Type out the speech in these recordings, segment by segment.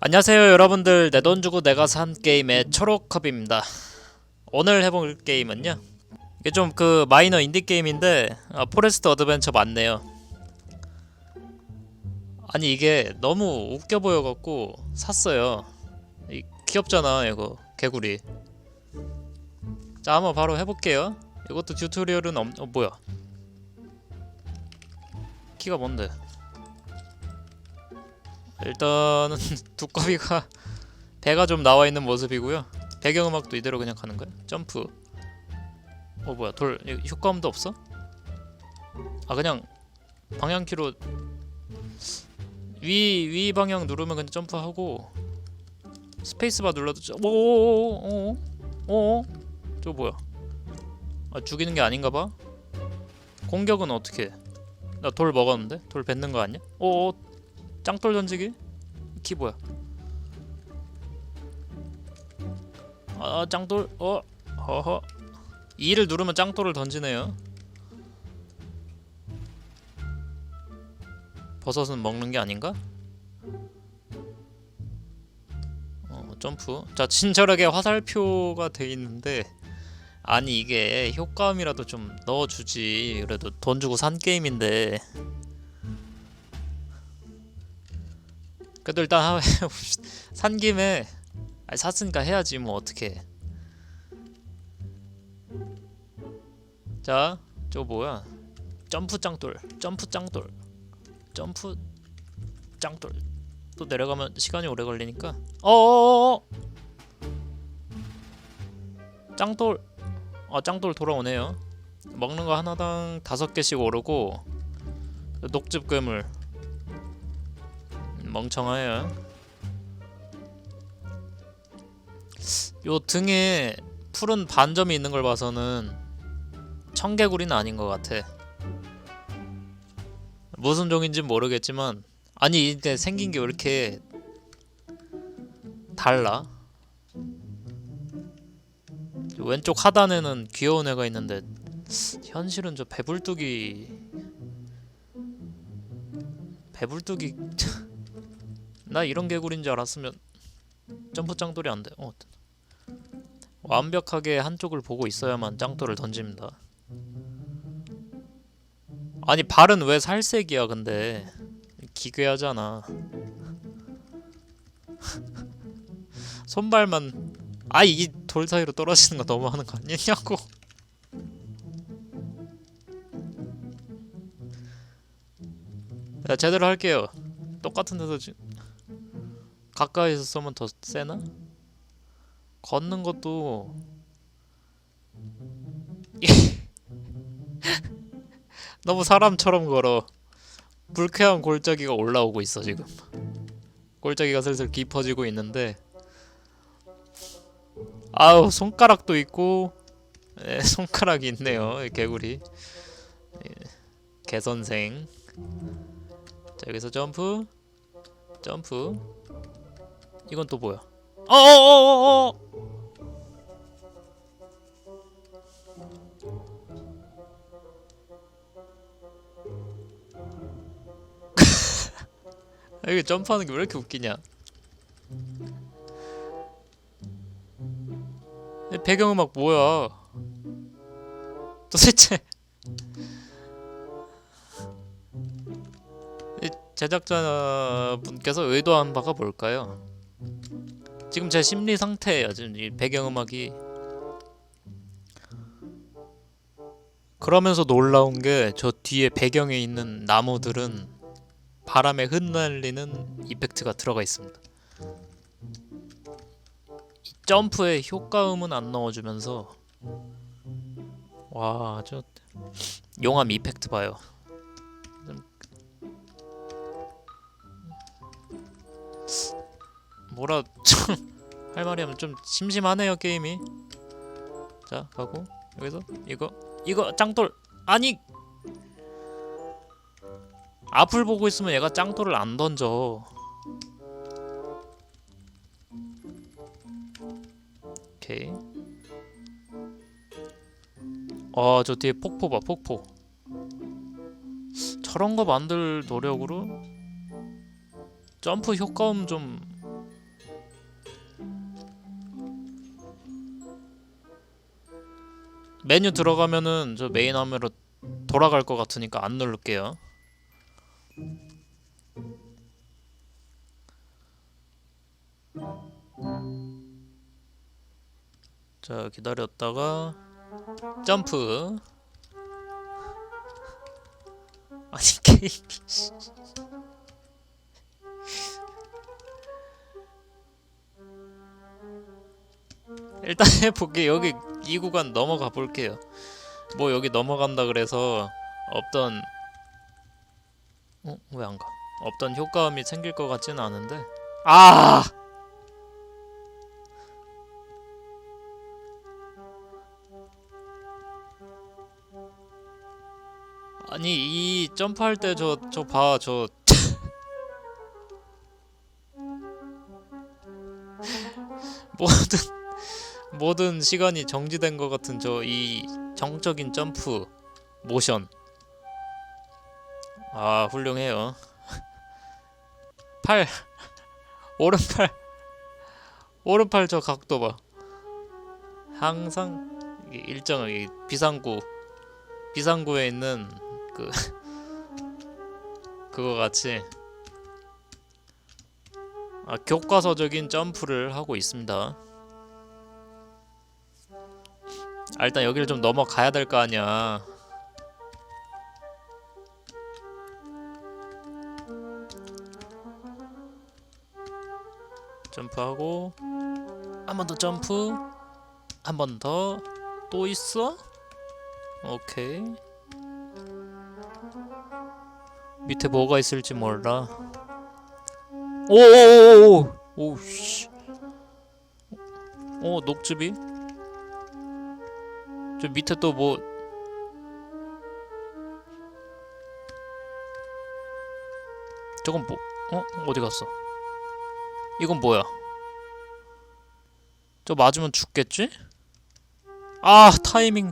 안녕하세요 여러분들. 내 돈 주고 내가 산 게임의 초록컵입니다. 오늘 해볼 게임은요 이게 좀 그 마이너 인디 게임인데 아, 포레스트 어드벤처 맞네요. 아니 이게 너무 웃겨 보여갖고 샀어요. 이, 귀엽잖아 이거 개구리. 자 한번 바로 해볼게요. 이것도 튜토리얼은 없.. 어 뭐야? 키가 뭔데 일단은 두꺼비가 배가 좀 나와 있는 모습이고요. 배경음악도 이대로 그냥 가는 거야? 점프. 어 뭐야 돌 효과음도 없어? 아 그냥 방향키로 위 위 방향 누르면 그냥 점프하고 스페이스바 눌러도 저- 오오오오오 오 저거 뭐야? 아 죽이는 게 아닌가 봐. 공격은 어떻게? 해? 나돌 먹었는데 돌 뱉는 거 아니야? 오오 짱돌 던지기? 키 뭐야? 아 짱돌 어 허허 2를 누르면 짱돌을 던지네요 버섯은 먹는 게 아닌가? 어 점프 자 친절하게 화살표가 돼 있는데 아니 이게 효과음이라도 좀 넣어주지 그래도 돈 주고 산 게임인데 그래도 일단. 산 김에 아니 샀으니까 해야지 뭐 어떻게 자, 저거 뭐야? 점프 짱돌, 점프 짱돌, 점프 짱돌. 또 내려가면 시간이 오래 걸리니까. 어어어어. 짱돌. 아, 짱돌 돌아오네요. 먹는 거 하나당 다섯 개씩 오르고 녹즙 괴물 멍청해요. 요 등에 푸른 반점이 있는 걸 봐서는 청개구리는 아닌 것 같아. 무슨 종인지 모르겠지만 아니 이게 생긴 게 왜 이렇게 달라? 왼쪽 하단에는 귀여운 애가 있는데 현실은 저 배불뚝이 배불뚝이 나 이런 개구리인 줄 알았으면 점프 짱돌이 안 돼. 어. 완벽하게 한쪽을 보고 있어야만 짱돌을 던집니다. 아니 발은 왜 살색이야 근데 기괴하잖아. 손발만 아 이 돌 사이로 떨어지는 거 너무 하는 거 아니냐고. 자 제대로 할게요. 똑같은 데서 지 가까이서 쏘면 더 세나? 걷는 것도 너무 사람처럼 걸어. 불쾌한 골짜기가 올라오고 있어 지금. 골짜기가 슬슬 깊어지고 있는데 아우 손가락도 있고 예, 손가락이 있네요 이 개구리 예, 개선생 자 여기서 점프 점프 이건 또 뭐야? 어어어어어. 여기 점프하는 게 왜 이렇게 웃기냐? 이 배경음악 뭐야? 도대체 이 제작자분께서 의도한 바가 뭘까요? 지금 제 심리 상태예요. 지금 이 배경음악이 그러면서 놀라운 게 저 뒤에 배경에 있는 나무들은 바람에 흩날리는 이펙트가 들어가 있습니다. 이 점프에 효과음은 안 넣어주면서 와 저 용암 이펙트 봐요. 뭐라 좀 할 말이 하면 좀 심심하네요 게임이. 자 가고 여기서 이거 이거 짱돌. 아니! 앞을 보고 있으면 얘가 짱돌을 안 던져. 오케이. 어저 뒤에 폭포 봐 폭포. 저런 거 만들 노력으로 점프 효과음 좀 메뉴 들어가면은 저 메인 화면으로 돌아갈 것 같으니까 안 누를게요. 자 기다렸다가 점프. 아니 게임 일단 해볼게. 여기 이 구간 넘어가 볼게요 뭐 여기 넘어간다 그래서 없던 어? 왜 안 가? 없던 효과음이 생길 것 같지는 않은데 아! 아니 이 점프할 때 저 저 봐저 모든 모든 시간이 정지된 것 같은 저 이 정적인 점프 모션. 아 훌륭해요. 팔. 오른팔. 오른팔 저 각도 봐. 항상 이 비상구 비상구에 있는 그 그거 같이. 아, 교과서적인 점프를 하고 있습니다. 아, 일단 여기를 좀 넘어가야 될 거 아니야. 점프하고 한 번 더 점프 한 번 더 또 있어? 오케이. 밑에 뭐가 있을지 몰라. 오오오오오. 오씨. 오 녹즙이 저 밑에 또 뭐 저건 뭐 어? 어디 갔어 이건 뭐야 저 맞으면 죽겠지? 아 타이밍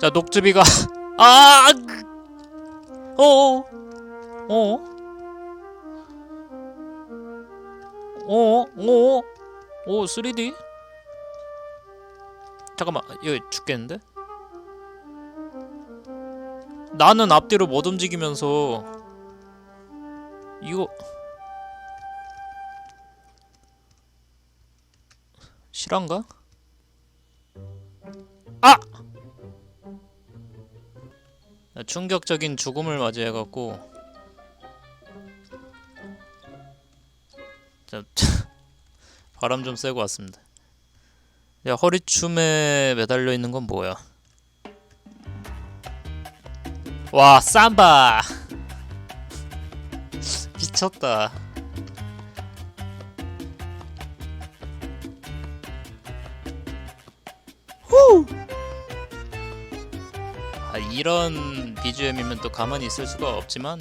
자 녹즙이가 아 어어 어 어? 어? 오 3D? 잠깐만 여기 죽겠는데? 나는 앞뒤로 못 움직이면서 이거 실화인가? 아! 충격적인 죽음을 맞이해갖고 자, 바람 좀 쐬고 왔습니다. 야 허리춤에 매달려 있는 건 뭐야? 와 삼바 미쳤다. 후! 아, 이런 BGM이면 또 가만히 있을 수가 없지만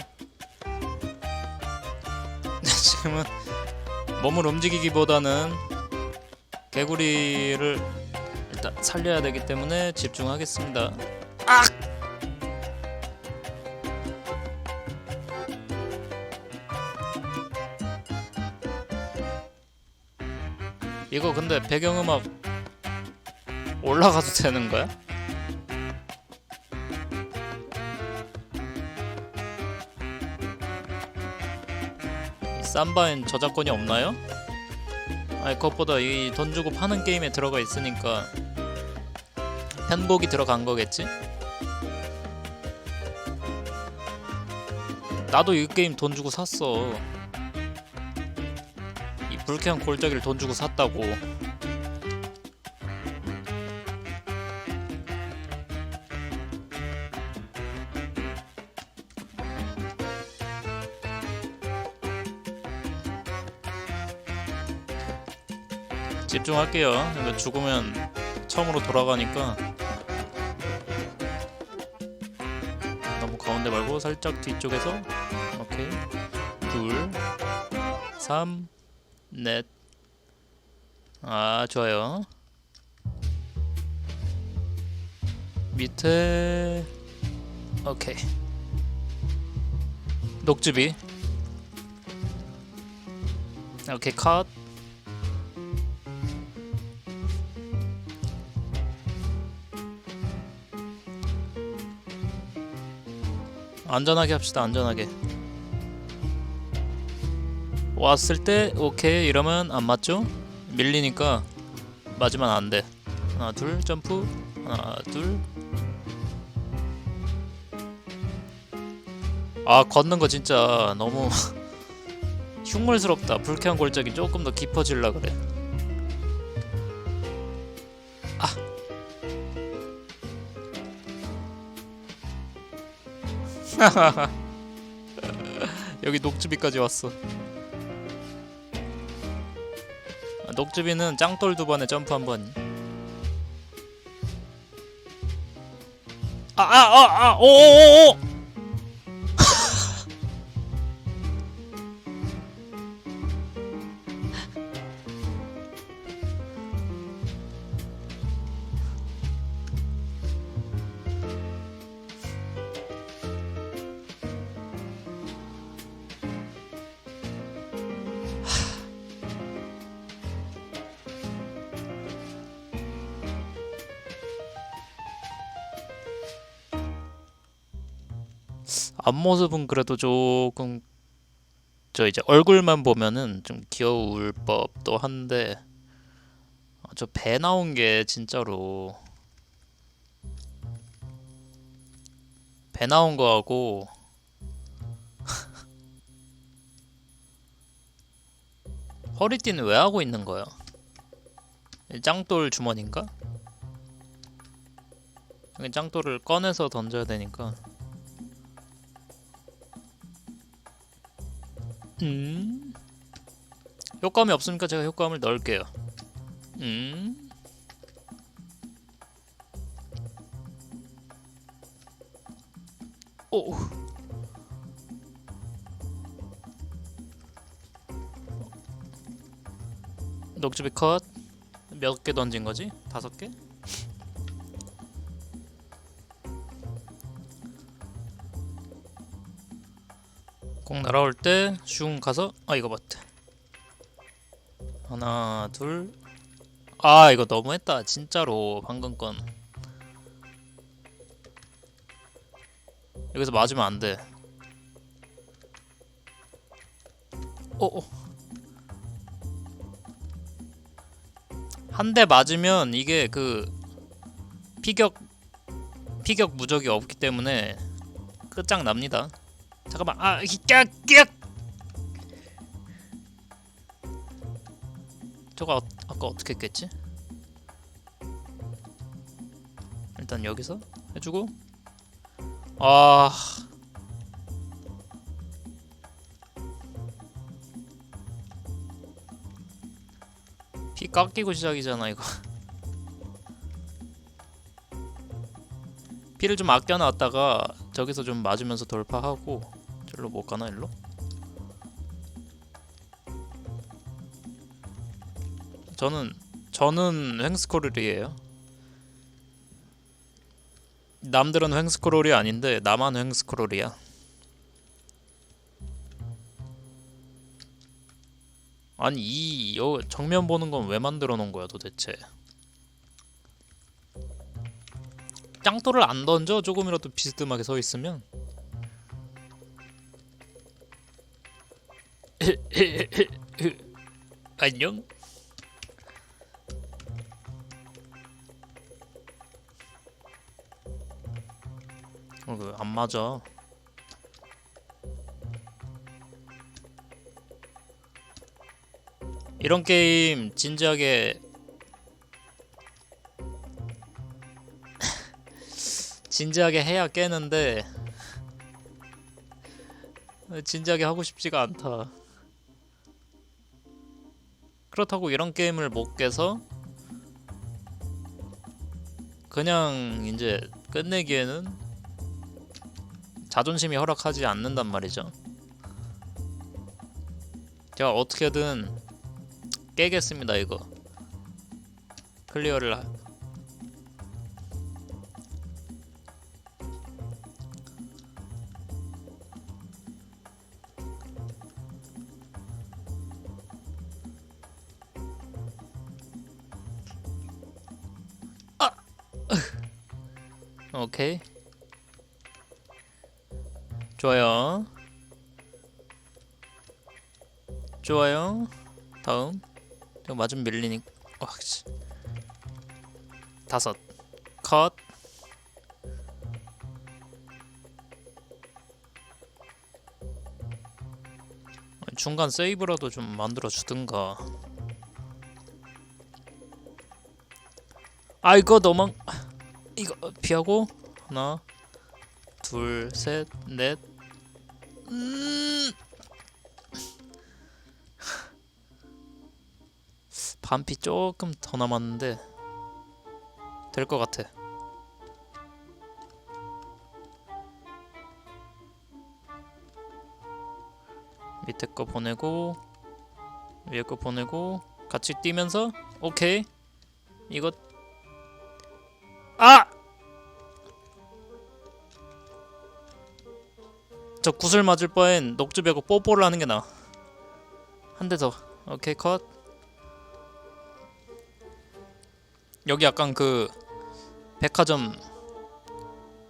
지금은 몸을 움직이기보다는 개구리를 일단 살려야 되기 때문에 집중하겠습니다. 아! 이거 근데 배경음악 올라가도 되는 거야? 이 삼바엔 저작권이 없나요? 아니 그것보다 이 돈 주고 파는 게임에 들어가 있으니까 편곡이 들어간 거겠지? 나도 이 게임 돈 주고 샀어 이 불쾌한 골짜기를 돈 주고 샀다고 집중할게요. 이거 죽으면 처음으로 돌아가니까 너무 가운데 말고 살짝 뒤쪽에서 오케이 둘, 삼, 넷. 아 좋아요. 밑에 오케이 녹즙이 오케이 컷 안전하게 합시다 안전하게. 왔을 때 오케이 이러면 안 맞죠? 밀리니까 맞으면 안돼. 하나 둘 점프. 하나 둘 아 걷는 거 진짜 너무 흉물스럽다. 불쾌한 골짜기 조금 더 깊어질라 그래 여기 녹즙이까지 왔어. 아, 녹즙이는 짱돌 두 번에 점프 한 번. 아 아 아아 오오오오. 앞모습은 그래도 조금 저 이제 얼굴만 보면은 좀 귀여울 법도 한데 저 배 나온 게 진짜로 배 나온 거하고 허리띠는 왜 하고 있는 거야? 짱돌 주머니인가? 짱돌을 꺼내서 던져야 되니까 음. 효과음이 없으니까 제가 효과음을 넣을게요. 음. 오. 녹즙이 컷. 몇 개 던진 거지? 다섯 개? 공 날아올 때 슝 가서 아 이거 맞다 하나 둘 아 이거 너무했다 진짜로 방금 건. 여기서 맞으면 안돼. 오오 한 대 맞으면 이게 그 피격 피격 무적이 없기 때문에 끝장납니다 잠깐만. 아 끼악 저거 아, 아까 어떻게 했겠지? 일단 여기서 해주고. 아. 피 깎이고 시작이잖아 이거. 피를 좀 아껴놨다가 저기서 좀 맞으면서 돌파하고 저기로 못 가나 일로? 저는 저는 횡스코롤이에요. 남들은 횡스코롤이 아닌데 나만 횡스코롤이야. 아니 이 여, 정면 보는 건 왜 만들어 놓은 거야 도대체? 짱돌을 안 던져 조금이라도 비스듬하게 서 있으면 안녕. 어, 그안 맞아. 이런 게임 진지하게 진지하게 해야 깨는데 진지하게 하고 싶지가 않다. 그렇다고 이런 게임을 못 깨서 그냥 이제 끝내기에는 자존심이 허락하지 않는단 말이죠. 제가 어떻게든 깨겠습니다 이거 클리어를 오케이 좋아요. 좋아요. 다음. 이거 맞으면 밀리니. 와, 씨. 다섯. 컷. 중간 세이브라도 좀 만들어 주든가. 아 이거 너무 이거 피하고 하나 둘셋넷 음. 반피 조금 더 남았는데 될 것 같아. 밑에 거 보내고 위에 거 보내고 같이 뛰면서 오케이 이거 저 구슬 맞을 바엔 녹주 배고 뽀뽀를 하는 게 나아. 한 대 더. 오케이 컷. 여기 약간 그 백화점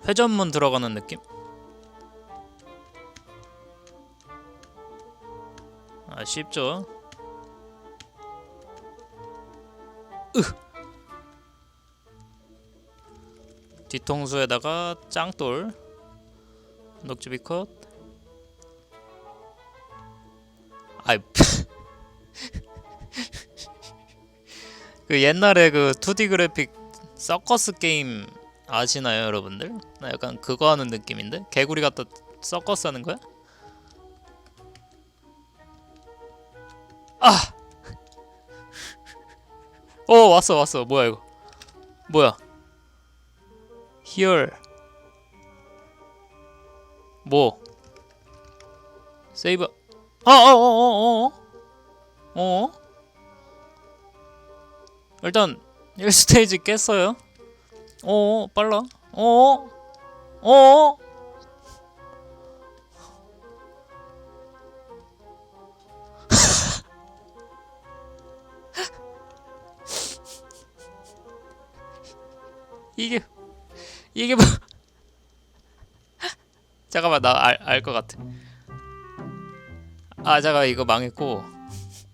회전문 들어가는 느낌? 아 쉽죠? 뒤통수에다가 짱돌 녹주비 컷 아이 그 옛날에 그 2D 그래픽 서커스 게임 아시나요 여러분들? 나 약간 그거 하는 느낌인데? 개구리 갖다 서커스 하는 거야? 아! 어 왔어 왔어 뭐야 이거 뭐야 here 뭐? 세이브. 어어어어어 어, 어? 일단 1스테이지 깼어요. 어 빨라. 어? 어? 이게 이게 뭐 잠깐만 나 알 알 것 같아. 아 잠깐 이거 망했고.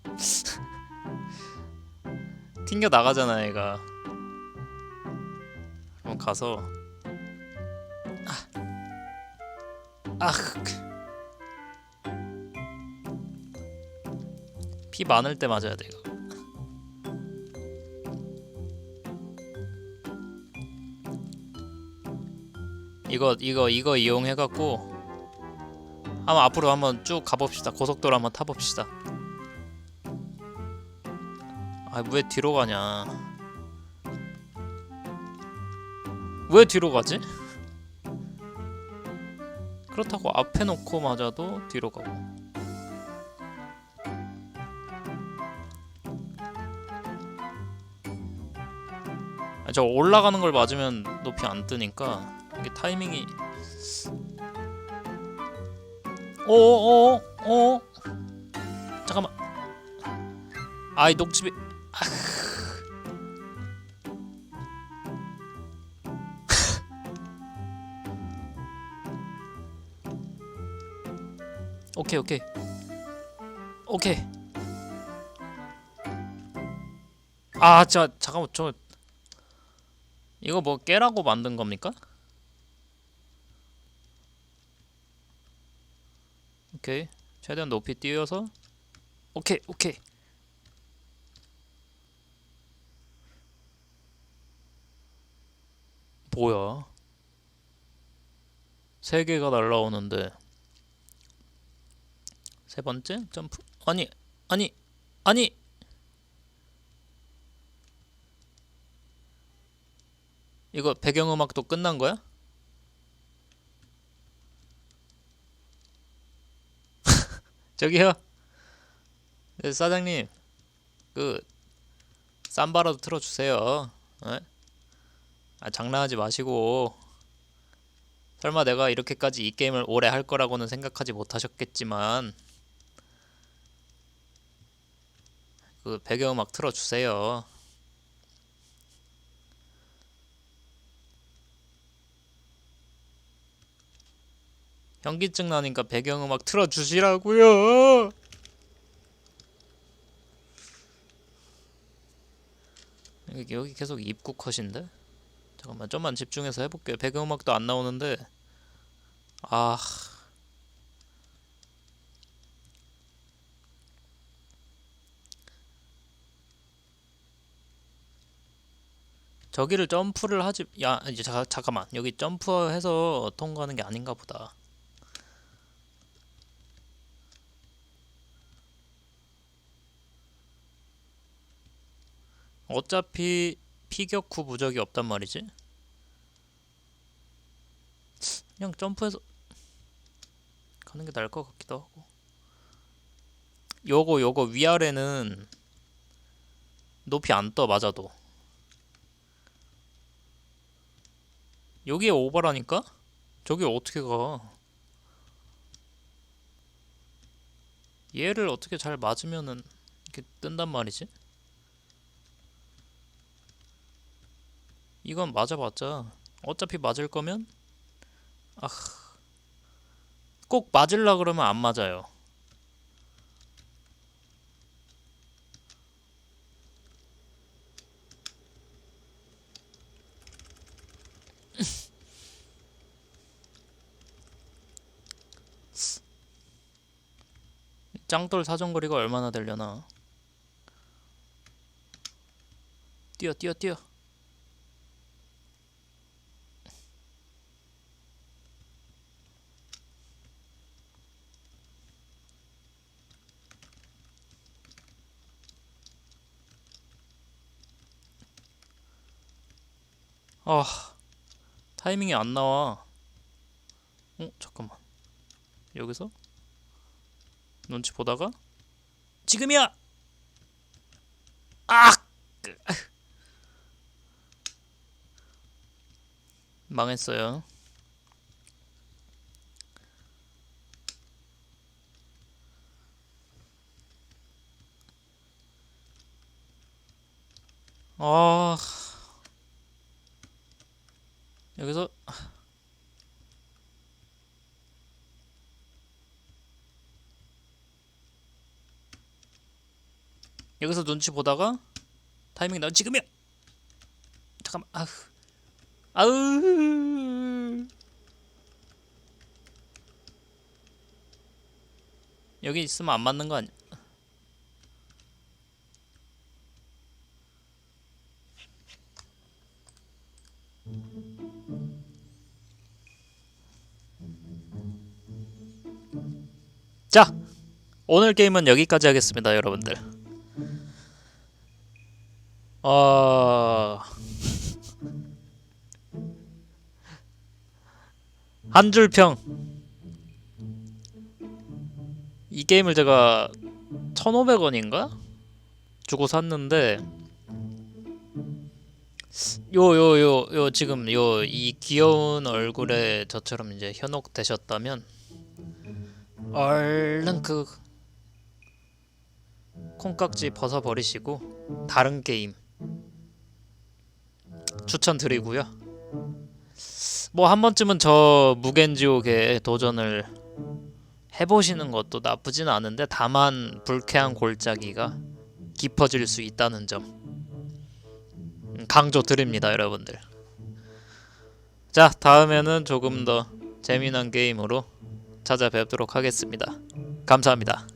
튕겨 나가잖아 얘가. 그럼 가서. 아, 아. 피 많을 때 맞아야 돼 이거 이거 이거 이거 이용해 갖고 한번 앞으로 한번 쭉 가봅시다. 고속도로 한번 타봅시다. 아 왜 뒤로 가냐? 왜 뒤로 가지? 그렇다고 앞에 놓고 맞아도 뒤로 가고. 아, 저 올라가는 걸 맞으면 높이 안 뜨니까 이 게 타이밍이. 오오오 오 잠깐만. 아이 녹집이 오케이 오케이. 오케이. 아, 자 잠깐만 저 이거 뭐 깨라고 만든 겁니까? 오케이. 최대한 높이 띄워서. 오케이 오케이. 뭐야? 세 개가 날라오는데. 세 번째? 점프? 아니 아니 아니! 이거 배경음악도 끝난 거야? 저기요. 네, 사장님. 그 삼바라도 틀어 주세요. 에? 아 장난하지 마시고. 설마 내가 이렇게까지 이 게임을 오래 할 거라고는 생각하지 못하셨겠지만. 그 배경음악 틀어주세요 현기증 나니까 배경음악 틀어주시라고요. 여기 계속 입구 컷인데? 잠깐만 좀만 집중해서 해볼게요. 배경음악도 안 나오는데 아 저기를 점프를 하지 야 이제 자, 잠깐만 여기 점프해서 통과하는 게 아닌가 보다 어차피 피격 후 무적이 없단 말이지 그냥 점프해서 가는 게 나을 것 같기도 하고 요거 요거 위아래는 높이 안 떠 맞아도 여기에 오버라니까? 저기 어떻게 가? 얘를 어떻게 잘 맞으면은 이렇게 뜬단 말이지? 이건 맞아봤자 어차피 맞을 거면 아, 꼭 맞을라 그러면 안 맞아요. 짱돌 사정거리가 얼마나 되려나? 뛰어 뛰어 뛰어. 아 타이밍이 안 나와. 어 잠깐만 여기서 눈치 보다가 지금이야. 아 망했어요. 아 여기서 여기서 눈치 보다가 타이밍 나 지금이야. 잠깐만. 아우. 아우. 여기 있으면 안 맞는 거 아니야? 자, 오늘 게임은 여기까지 하겠습니다, 여러분들. 어... 한 줄 평. 이 게임을 제가 1,500원인가? 주고 샀는데 요 요 요 요 지금 요 이 귀여운 얼굴에 저처럼 이제 현혹 되셨다면 얼른 그 콩깍지 벗어 버리시고 다른 게임 추천드리고요. 뭐 한 번쯤은 저 무겐지옥에 도전을 해보시는 것도 나쁘진 않은데 다만 불쾌한 골짜기가 깊어질 수 있다는 점 음, 강조 드립니다, 여러분들. 자, 다음에는 조금 더 재미난 게임으로 찾아뵙도록 하겠습니다. 감사합니다.